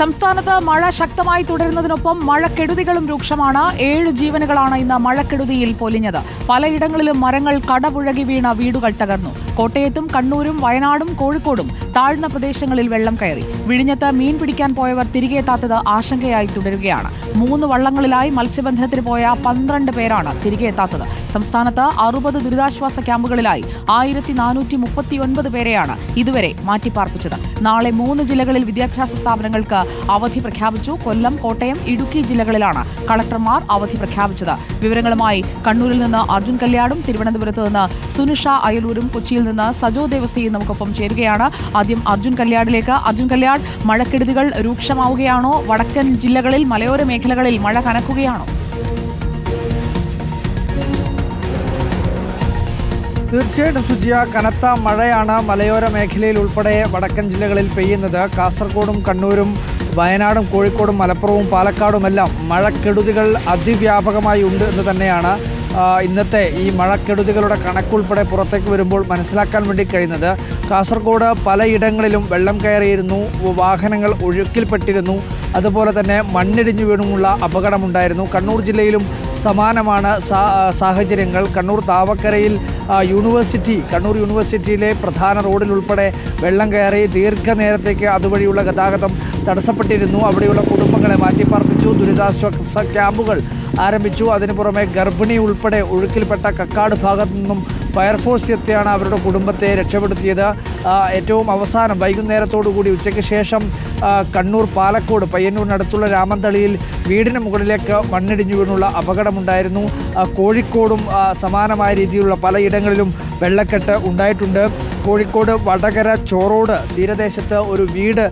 സംസ്ഥാനത്ത് മഴ ശക്തമായി തുടരുന്നതിനൊപ്പം മഴക്കെടുതികളും രൂക്ഷമാണ്. ഏഴ് ജീവനുകളാണ് ഇന്ന് മഴക്കെടുതിയിൽ പൊലിഞ്ഞത്. പലയിടങ്ങളിലും മരങ്ങൾ കടപുഴകി വീണ വീടുകൾ തകർന്നു. കോട്ടയത്തും കണ്ണൂരും വയനാടും കോഴിക്കോടും താഴ്ന്ന പ്രദേശങ്ങളിൽ വെള്ളം കയറി. വിഴിഞ്ഞത്ത് മീൻ പിടിക്കാൻ പോയവർ തിരികെ എത്താത്തത് ആശങ്കയായി തുടരുകയാണ്. മൂന്ന് വള്ളങ്ങളിലായി മത്സ്യബന്ധനത്തിന് പോയ പന്ത്രണ്ട് പേരാണ് തിരികെ എത്താത്തത്. സംസ്ഥാനത്ത് അറുപത് ദുരിതാശ്വാസ ക്യാമ്പുകളിലായി ആയിരത്തി നാനൂറ്റി മുപ്പത്തിയൊൻപത് പേരെയാണ് ഇതുവരെ മാറ്റിപ്പാർപ്പിച്ചത്. നാളെ മൂന്ന് ജില്ലകളിൽ വിദ്യാഭ്യാസ സ്ഥാപനങ്ങൾക്ക് അവധി പ്രഖ്യാപിച്ചു. കൊല്ലം കോട്ടയം ഇടുക്കി ജില്ലകളിലാണ് കളക്ടർമാർ അവധി പ്രഖ്യാപിച്ചത്. വിവരങ്ങളുമായി കണ്ണൂരിൽ നിന്ന് അർജുൻ കല്യാടും തിരുവനന്തപുരത്ത് നിന്ന് സുനിഷ അയലൂരും കൊച്ചിയിൽ നിന്ന് സജോ ദേവസിയും നമുക്കൊപ്പം ചേരുകയാണ്. ആദ്യം അർജുൻ കല്യാടിലേക്ക്. അർജുൻ കല്യാട് മഴക്കെടുതികൾ രൂക്ഷമാവുകയാണോ? വടക്കൻ ജില്ലകളിൽ മലയോര മേഖലകളിൽ മഴ കനക്കുകയാണോ? തീർച്ചയായിട്ടും സുജിയ കനത്ത മഴയാണ് മലയോര മേഖലയിൽ ഉൾപ്പെടെ വടക്കൻ ജില്ലകളിൽ പെയ്യുന്നത്. കാസർഗോഡും കണ്ണൂരും വയനാടും കോഴിക്കോടും മലപ്പുറവും പാലക്കാടുമെല്ലാം മഴക്കെടുതികൾ അതിവ്യാപകമായി ഉണ്ട് എന്ന് തന്നെയാണ് ഇന്നത്തെ ഈ മഴക്കെടുതികളുടെ കണക്കുൾപ്പെടെ പുറത്തേക്ക് വരുമ്പോൾ മനസ്സിലാക്കാൻ വേണ്ടി കഴിയുന്നത്. കാസർഗോഡ് പലയിടങ്ങളിലും വെള്ളം കയറിയിരുന്നു വാഹനങ്ങൾ ഒഴുക്കിൽപ്പെട്ടിരുന്നു അതുപോലെ തന്നെ മണ്ണിടിഞ്ഞു വീണുമുള്ള അപകടമുണ്ടായിരുന്നു. കണ്ണൂർ ജില്ലയിലും സമാനമാണ് സാഹചര്യങ്ങൾ. കണ്ണൂർ താവക്കരയിൽ യൂണിവേഴ്സിറ്റി കണ്ണൂർ യൂണിവേഴ്സിറ്റിയിലെ പ്രധാന റോഡിലുൾപ്പെടെ വെള്ളം കയറി ദീർഘനേരത്തേക്ക് അതുവഴിയുള്ള ഗതാഗതം തടസ്സപ്പെട്ടിരുന്നു. അവിടെയുള്ള കുടുംബങ്ങളെ മാറ്റിപ്പാർപ്പിച്ചു. ദുരിതാശ്വാസ ക്യാമ്പുകൾ ആരംഭിച്ചു. അതിനു പുറമെ ഗർഭിണി ഉൾപ്പെടെ ഒഴുക്കിൽപ്പെട്ട കക്കാട് ഭാഗത്തു നിന്നും ഫയർഫോഴ്സ് എത്തിയാണ് അവരുടെ കുടുംബത്തെ രക്ഷപ്പെടുത്തിയത്. ഏറ്റവും അവസാനം വൈകുന്നേരത്തോടു കൂടി ഉച്ചയ്ക്ക് ശേഷം കണ്ണൂർ പാലക്കോട് പയ്യന്നൂരിനടുത്തുള്ള രാമന്തളിയിൽ വീടിന് മുകളിലേക്ക് മണ്ണിടിഞ്ഞു വീണുള്ള അപകടമുണ്ടായിരുന്നു. കോഴിക്കോടും സമാനമായ രീതിയിലുള്ള പലയിടങ്ങളിലും വെള്ളക്കെട്ട് ഉണ്ടായിട്ടുണ്ട്. കോഴിക്കോട് വടകര ചോറോട് തീരദേശത്ത് ഒരു വീട്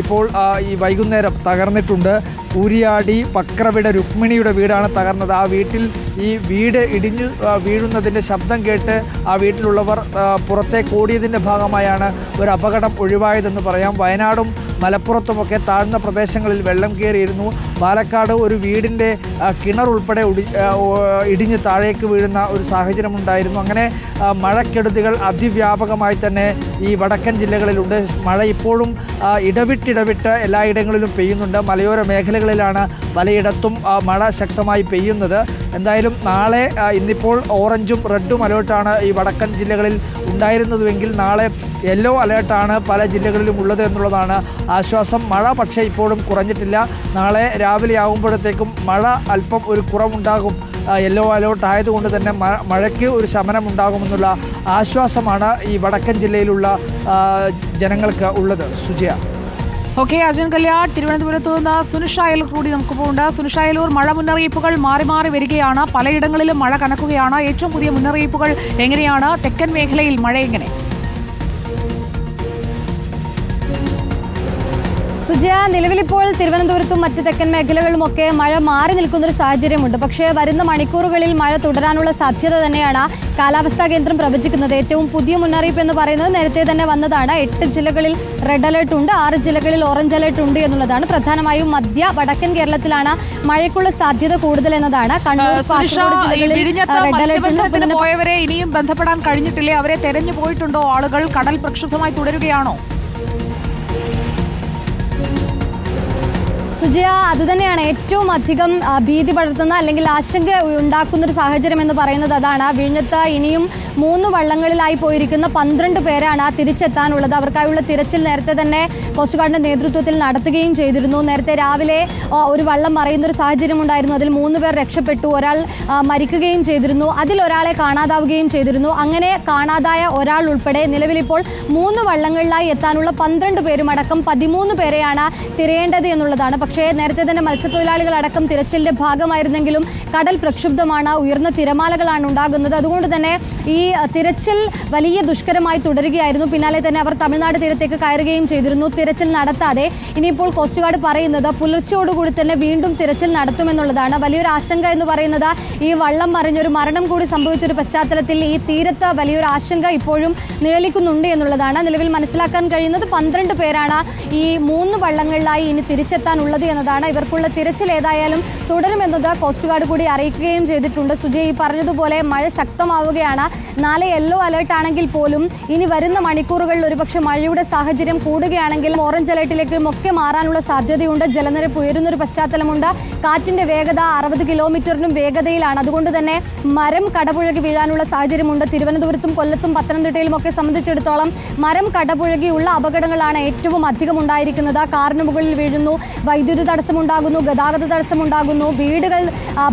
ഇപ്പോൾ ഈ വൈകുന്നേരം തകർന്നിട്ടുണ്ട്. ഊരിയാടി പക്രവിട രുക്മിണിയുടെ വീടാണ് തകർന്നത്. ആ വീട്ടിൽ ഈ വീട് ഇടിഞ്ഞു വീഴുന്നതിന്റെ ശബ്ദം കേട്ട് ആ വീട്ടിലുള്ളവർ പുറത്തേക്ക് ഓടിയതിന്റെ ഭാഗമായാണ് ഒരു അപകടം ഒഴിവായതെന്ന് പറയാം. വയനാടും മലപ്പുറത്തുമൊക്കെ താഴ്ന്ന പ്രദേശങ്ങളിൽ വെള്ളം കയറിയിരുന്നു. പാലക്കാട് ഒരു വീടിന്റെ കിണർ ഉൾപ്പെടെ ഇടിഞ്ഞ് താഴേക്ക് വീഴുന്ന ഒരു സാഹചര്യമുണ്ടായിരുന്നു. അങ്ങനെ മഴക്കെടുതികൾ അതിവ്യാപകമായി തന്നെ ഈ വടക്കൻ ജില്ലകളിലുണ്ട്. മഴ ഇപ്പോഴും ഇടവിട്ടിടവിട്ട് എല്ലായിടങ്ങളിലും പെയ്യുന്നുണ്ട്. മലയോര മേഖലകളിലാണ് പലയിടത്തും മഴ ശക്തമായി പെയ്യുന്നത്. എന്തായാലും നാളെ ഇന്നിപ്പോൾ ഓറഞ്ചും റെഡും അലേർട്ടാണ് ഈ വടക്കൻ ജില്ലകളിൽ ഉണ്ടായിരുന്നതുവെങ്കിൽ നാളെ യെല്ലോ അലേർട്ടാണ് പല ജില്ലകളിലും ഉള്ളത് എന്നുള്ളതാണ് ആശ്വാസം. മഴ പക്ഷേ ഇപ്പോഴും കുറഞ്ഞിട്ടില്ല. നാളെ രാവിലെ ആകുമ്പോഴത്തേക്കും മഴ അല്പം ഒരു കുറവുണ്ടാകും. യെല്ലോ അലേർട്ട് ആയതുകൊണ്ട് തന്നെ മഴയ്ക്ക് ഒരു ശമനം ഉണ്ടാകുമെന്നുള്ള ആശ്വാസമാണ് ഈ വടക്കൻ ജില്ലയിലുള്ള ജനങ്ങൾക്ക് ഉള്ളത്. സുജയ. ഓക്കെ അജൻ കല്യാൺ തിരുവനന്തപുരത്ത് നിന്ന് സുനിഷായലൂർ കൂടി നമുക്ക് പോകുന്നുണ്ട് സുനിഷായലൂർ മഴ മുന്നറിയിപ്പുകൾ മാറി മാറി വരികയാണ്. പലയിടങ്ങളിലും മഴ കനക്കുകയാണ്. ഏറ്റവും പുതിയ മുന്നറിയിപ്പുകൾ എങ്ങനെയാണ്? തെക്കൻ മേഖലയിൽ മഴ എങ്ങനെ? സുജയ നിലവിലിപ്പോൾ തിരുവനന്തപുരത്തും മറ്റ് തെക്കൻ മേഖലകളിലുമൊക്കെ മഴ മാറി നിൽക്കുന്ന ഒരു സാഹചര്യമുണ്ട്. പക്ഷേ വരുന്ന മണിക്കൂറുകളിൽ മഴ തുടരാനുള്ള സാധ്യത തന്നെയാണ് കാലാവസ്ഥാ കേന്ദ്രം പ്രവചിക്കുന്നത്. ഏറ്റവും പുതിയ മുന്നറിയിപ്പ് എന്ന് പറയുന്നത് നേരത്തെ തന്നെ വന്നതാണ്. എട്ട് ജില്ലകളിൽ റെഡ് അലേർട്ട് ഉണ്ട് ആറ് ജില്ലകളിൽ ഓറഞ്ച് അലേർട്ട് ഉണ്ട് എന്നുള്ളതാണ്. പ്രധാനമായും മധ്യ വടക്കൻ കേരളത്തിലാണ് മഴയ്ക്കുള്ള സാധ്യത കൂടുതൽ എന്നതാണ്. കണ്ണൂർ പോയവരെ ഇനിയും ബന്ധപ്പെടാൻ കഴിഞ്ഞിട്ടില്ലേ? അവരെ തെരഞ്ഞു പോയിട്ടുണ്ടോ ആളുകൾ? കടൽ പ്രക്ഷുബ്ധമായി തുടരുകയാണോ? സുജയ അത് തന്നെയാണ് ഏറ്റവും അധികം ഭീതി പടർത്തുന്ന അല്ലെങ്കിൽ ആശങ്ക ഉണ്ടാക്കുന്ന ഒരു സാഹചര്യം എന്ന് പറയുന്നത് അതാണ്. വിഴിഞ്ഞത്ത് ഇനിയും മൂന്ന് വള്ളങ്ങളിലായി പോയിരിക്കുന്ന പന്ത്രണ്ട് പേരാണ് തിരിച്ചെത്താനുള്ളത്. അവർക്കായുള്ള തിരച്ചിൽ നേരത്തെ തന്നെ കോസ്റ്റ് ഗാർഡിന്റെ നേതൃത്വത്തിൽ നടത്തുകയും ചെയ്തിരുന്നു. നേരത്തെ രാവിലെ ഒരു വള്ളം മറിയുന്ന ഒരു സാഹചര്യം ഉണ്ടായിരുന്നു. അതിൽ മൂന്ന് പേർ രക്ഷപ്പെട്ടു. ഒരാൾ മരിക്കുകയും ചെയ്തിരുന്നു. അതിൽ ഒരാളെ കാണാതാവുകയും ചെയ്തിരുന്നു. അങ്ങനെ കാണാതായ ഒരാൾ ഉൾപ്പെടെ നിലവിലിപ്പോൾ മൂന്ന് വള്ളങ്ങളിലായി എത്താനുള്ള പന്ത്രണ്ട് പേരും അടക്കം പതിമൂന്ന് പേരെയാണ് തിരയേണ്ടത് എന്നുള്ളതാണ്. പക്ഷേ നേരത്തെ തന്നെ മത്സ്യത്തൊഴിലാളികൾ അടക്കം തിരച്ചിലിന്റെ ഭാഗമായിരുന്നെങ്കിലും കടൽ പ്രക്ഷുബ്ധമാണ് ഉയർന്ന തിരമാലകളാണ് ഉണ്ടാകുന്നത്. അതുകൊണ്ട് തന്നെ ഈ തിരച്ചിൽ വലിയ ദുഷ്കരമായി തുടരുകയായിരുന്നു. പിന്നാലെ തന്നെ അവർ തമിഴ്നാട് തീരത്തേക്ക് കയറുകയും ചെയ്തിരുന്നു. തിരച്ചിൽ നടത്താതെ ഇനിയിപ്പോൾ കോസ്റ്റ് ഗാർഡ് പറയുന്നത് പുലർച്ചയോടുകൂടി തന്നെ വീണ്ടും തിരച്ചിൽ നടത്തുമെന്നുള്ളതാണ്. വലിയൊരു ആശങ്ക എന്ന് പറയുന്നത് ഈ വള്ളം മറിഞ്ഞൊരു മരണം കൂടി സംഭവിച്ചൊരു പശ്ചാത്തലത്തിൽ ഈ തീരത്ത് വലിയൊരു ആശങ്ക ഇപ്പോഴും നിഴലിക്കുന്നുണ്ട് എന്നുള്ളതാണ്. നിലവിൽ മനസ്സിലാക്കാൻ കഴിയുന്നത് പന്ത്രണ്ട് പേരാണ് ഈ മൂന്ന് വള്ളങ്ങളിലായി ഇനി തിരിച്ചെത്താനുള്ളത്. തുടരുന്നത് എന്നതാണ് ഇവർക്കുള്ള തിരച്ചിൽ. ഏതായാലും തുടരുമെന്നത് കോസ്റ്റ് ഗാർഡ് കൂടി അറിയിക്കുകയും ചെയ്തിട്ടുണ്ട്. സുജയ് ഈ പറഞ്ഞതുപോലെ മഴ ശക്തമാവുകയാണ്. നാളെ യെല്ലോ അലേർട്ട് ആണെങ്കിൽ പോലും ഇനി വരുന്ന മണിക്കൂറുകളിൽ ഒരുപക്ഷെ മഴയുടെ സാഹചര്യം കൂടുകയാണെങ്കിൽ ഓറഞ്ച് അലേർട്ടിലേക്കും ഒക്കെ മാറാനുള്ള സാധ്യതയുണ്ട്. ജലനിരപ്പ് ഉയരുന്നൊരു പശ്ചാത്തലമുണ്ട്. കാറ്റിന്റെ വേഗത അറുപത് കിലോമീറ്ററിനും വേഗതയിലാണ്. അതുകൊണ്ട് തന്നെ മരം കടപുഴകി വീഴാനുള്ള സാഹചര്യമുണ്ട്. തിരുവനന്തപുരത്തും കൊല്ലത്തും പത്തനംതിട്ടയിലും ഒക്കെ സംബന്ധിച്ചിടത്തോളം മരം കടപുഴകിയുള്ള അപകടങ്ങളാണ് ഏറ്റവും അധികം ഉണ്ടായിരിക്കുന്നത്. കാറിന് മുകളിൽ വീഴുന്നു. വൈദ്യുതി തടസ്സമുണ്ടാകുന്നു ഗതാഗത തടസ്സമുണ്ടാകുന്നു വീടുകൾ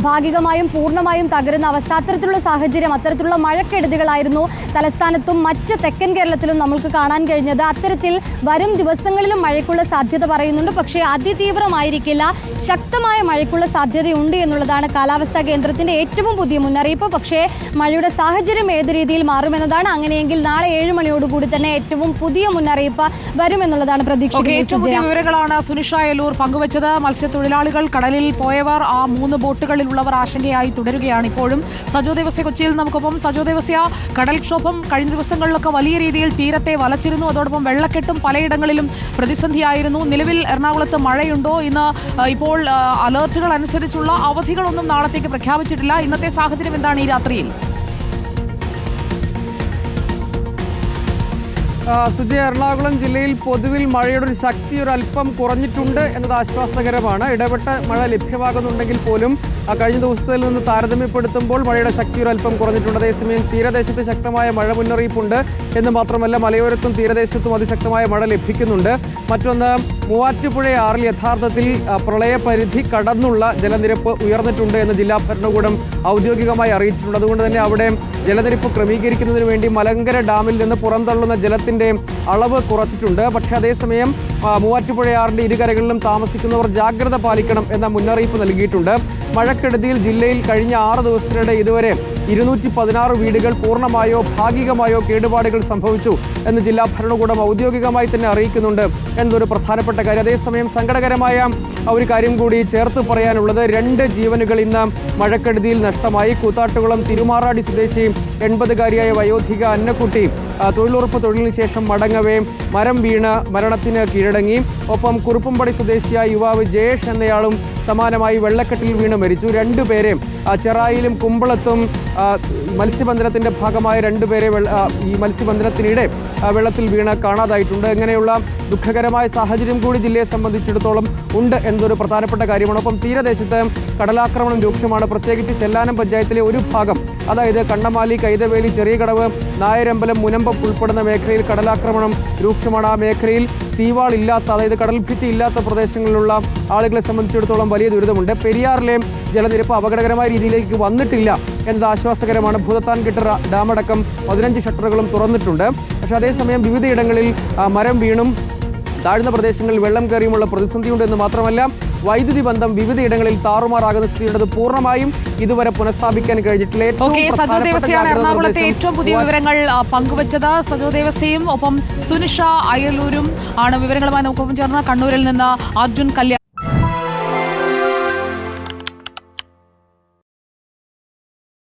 ഭാഗികമായും പൂർണമായും തകരുന്ന അവസ്ഥ. അത്തരത്തിലുള്ള സാഹചര്യം അത്തരത്തിലുള്ള മഴക്കെടുതികളായിരുന്നു തലസ്ഥാനത്തും മറ്റ് തെക്കൻ കേരളത്തിലും നമ്മൾക്ക് കാണാൻ കഴിഞ്ഞത്. അത്തരത്തിൽ വരും ദിവസങ്ങളിലും മഴയ്ക്കുള്ള സാധ്യത പറയുന്നുണ്ട്. പക്ഷേ അതിതീവ്രമായിരിക്കില്ല. ശക്തമായ മഴയ്ക്കുള്ള സാധ്യതയുണ്ട് എന്നുള്ളതാണ് കാലാവസ്ഥാ കേന്ദ്രത്തിന്റെ ഏറ്റവും പുതിയ മുന്നറിയിപ്പ്. പക്ഷേ മഴയുടെ സാഹചര്യം ഏത് രീതിയിൽ മാറുമെന്നതാണ് അങ്ങനെയെങ്കിൽ നാളെ ഏഴ് മണിയോടുകൂടി തന്നെ ഏറ്റവും പുതിയ മുന്നറിയിപ്പ് വരുമെന്നുള്ളതാണ് പ്രതീക്ഷ ഏറ്റവും പുതിയ. വിവരങ്ങളാണ് സുനിഷ പങ്കുവച്ചത് മത്സ്യത്തൊഴിലാളികൾ കടലിൽ പോയവർ ആ മൂന്ന് ബോട്ടുകളിലുള്ളവർ ആശങ്കയായി തുടരുകയാണ് ഇപ്പോഴും. സജോ ദേവസ്യ കൊച്ചിയിൽ നമുക്കൊപ്പം സജോ ദേവസ്യ കടൽക്ഷോഭം കഴിഞ്ഞ ദിവസങ്ങളിലൊക്കെ വലിയ രീതിയിൽ തീരത്തെ വലച്ചിരുന്നു. അതോടൊപ്പം വെള്ളക്കെട്ടും പലയിടങ്ങളിലും പ്രതിസന്ധിയായിരുന്നു. നിലവിൽ എറണാകുളത്ത് മഴയുണ്ടോ? ഇന്ന് ഇപ്പോൾ അലേർട്ടുകൾ അനുസരിച്ചുള്ള അവധികളൊന്നും നാളത്തേക്ക് പ്രഖ്യാപിച്ചിട്ടില്ല. ഇന്നത്തെ സാഹചര്യം എന്താണ് ഈ രാത്രിയിൽ? ആ, സുജയ എറണാകുളം ജില്ലയിൽ പൊതുവിൽ മഴയുടെ ഒരു ശക്തി ഒരു അല്പം കുറഞ്ഞിട്ടുണ്ട് എന്നത് ആശ്വാസകരമാണ്. ഇടപെട്ട മഴ ലഭ്യമാകുന്നുണ്ടെങ്കിൽ പോലും കഴിഞ്ഞ ദിവസത്തിൽ നിന്ന് താരതമ്യപ്പെടുത്തുമ്പോൾ മഴയുടെ ശക്തി ഒരു അല്പം കുറഞ്ഞിട്ടുണ്ട്. അതേസമയം തീരദേശത്ത് ശക്തമായ മഴ മുന്നറിയിപ്പുണ്ട് എന്ന് മാത്രമല്ല മലയോരത്തും തീരദേശത്തും അതിശക്തമായ മഴ ലഭിക്കുന്നുണ്ട്. മറ്റൊന്ന് മൂവാറ്റുപുഴയാറിൽ യഥാർത്ഥത്തിൽ പ്രളയപരിധി കടന്നുള്ള ജലനിരപ്പ് ഉയർന്നിട്ടുണ്ട് എന്ന് ജില്ലാ ഭരണകൂടം ഔദ്യോഗികമായി അറിയിച്ചിട്ടുണ്ട്. അതുകൊണ്ട് തന്നെ അവിടെ ജലനിരപ്പ് ക്രമീകരിക്കുന്നതിന് വേണ്ടി മലങ്കര ഡാമിൽ നിന്ന് പുറന്തള്ളുന്ന ജലത്തിന്റെ അളവ് കുറച്ചിട്ടുണ്ട്. പക്ഷേ അതേസമയം മൂവാറ്റുപുഴയാറിന്റെ ഇരുകരകളിലും താമസിക്കുന്നവർ ജാഗ്രത പാലിക്കണം എന്ന മുന്നറിയിപ്പ് നൽകിയിട്ടുണ്ട്. മഴക്കെടുതിയിൽ ജില്ലയിൽ കഴിഞ്ഞ ആറ് ദിവസത്തിനിടെ ഇതുവരെ ഇരുന്നൂറ്റി പതിനാറ് വീടുകൾ പൂർണമായോ ഭാഗികമായോ കേടുപാടുകൾ സംഭവിച്ചു എന്ന് ജില്ലാ ഭരണകൂടം ഔദ്യോഗികമായി തന്നെ അറിയിക്കുന്നുണ്ട് എന്നൊരു പ്രധാനപ്പെട്ട കാര്യം. അതേസമയം സങ്കടകരമായ ഒരു കാര്യം കൂടി ചേർത്ത് പറയാനുള്ളത് രണ്ട് ജീവനുകൾ ഇന്ന് മഴക്കെടുതിയിൽ നഷ്ടമായി. കൂത്താട്ടുകുളം തിരുമാറാടി സ്വദേശി എൺപതുകാരിയായ വയോധിക അന്നക്കുട്ടി തൊഴിലുറപ്പ് തൊഴിലിന് ശേഷം മടങ്ങവേ മരം വീണ് മരണത്തിന് കീഴടങ്ങി. ഒപ്പം കുറുപ്പുംപടി സ്വദേശിയായ യുവാവ് ജയേഷ് എന്നയാളും സമാനമായി വെള്ളക്കെട്ടിൽ വീണ് മരിച്ചു. രണ്ടുപേരെയും ചെറായിലും കുമ്പളത്തും മത്സ്യബന്ധനത്തിന്റെ ഭാഗമായ രണ്ടുപേരെ ഈ മത്സ്യബന്ധനത്തിനിടെ വെള്ളത്തിൽ വീണ് കാണാതായിട്ടുണ്ട്. ഇങ്ങനെയുള്ള ദുഃഖകരമായ സാഹചര്യം കൂടി ജില്ലയെ സംബന്ധിച്ചിടത്തോളം ഉണ്ട് എന്നൊരു പ്രധാനപ്പെട്ട കാര്യമാണ്. ഒപ്പം തീരദേശത്ത് കടലാക്രമണം രൂക്ഷമാണ്. പ്രത്യേകിച്ച് ചെല്ലാനം പഞ്ചായത്തിലെ ഒരു ഭാഗം അതായത് കണ്ണമാലി കൈതവേലി ചെറിയ കടവ് നായരമ്പലം മുനമ്പം ഉൾപ്പെടുന്ന മേഖലയിൽ കടലാക്രമണം രൂക്ഷമാണ്. ആ മേഖലയിൽ സീവാൾ ഇല്ലാത്ത അതായത് കടൽ ഭിത്തി ഇല്ലാത്ത പ്രദേശങ്ങളിലുള്ള ആളുകളെ സംബന്ധിച്ചിടത്തോളം വലിയ ദുരിതമുണ്ട്. പെരിയാറിലെ ജലനിരപ്പ് അപകടകരമായ രീതിയിലേക്ക് വന്നിട്ടില്ല എന്നത് ആശ്വാസകരമാണ്. ഭൂതത്താൻ കിട്ടറ ഡാമടക്കം പതിനഞ്ച് ഷട്ടറുകളും തുറന്നിട്ടുണ്ട്. പക്ഷേ അതേസമയം വിവിധയിടങ്ങളിൽ മരം വീണും താഴ്ന്ന പ്രദേശങ്ങളിൽ വെള്ളം കയറിയുമുള്ള പ്രതിസന്ധിയുണ്ട് എന്ന് മാത്രമല്ല വൈദ്യുതി ബന്ധം വിവിധയിടങ്ങളിൽ താറുമാറാകുന്ന സ്ഥിതിയുള്ളത് പൂർണമായും ഇതുവരെ പുനഃസ്ഥാപിക്കാൻ കഴിഞ്ഞിട്ടില്ല. എറണാകുളത്തെ ഏറ്റവും പുതിയ വിവരങ്ങൾ പങ്കുവച്ചത്. സജോ ദേവസ്യയും ഒപ്പം സുനിഷ അയലൂരും ആണ് വിവരങ്ങളുമായി നമുക്കൊപ്പം ചേർന്ന കണ്ണൂരിൽ നിന്ന് അർജുൻ കല്യാൺ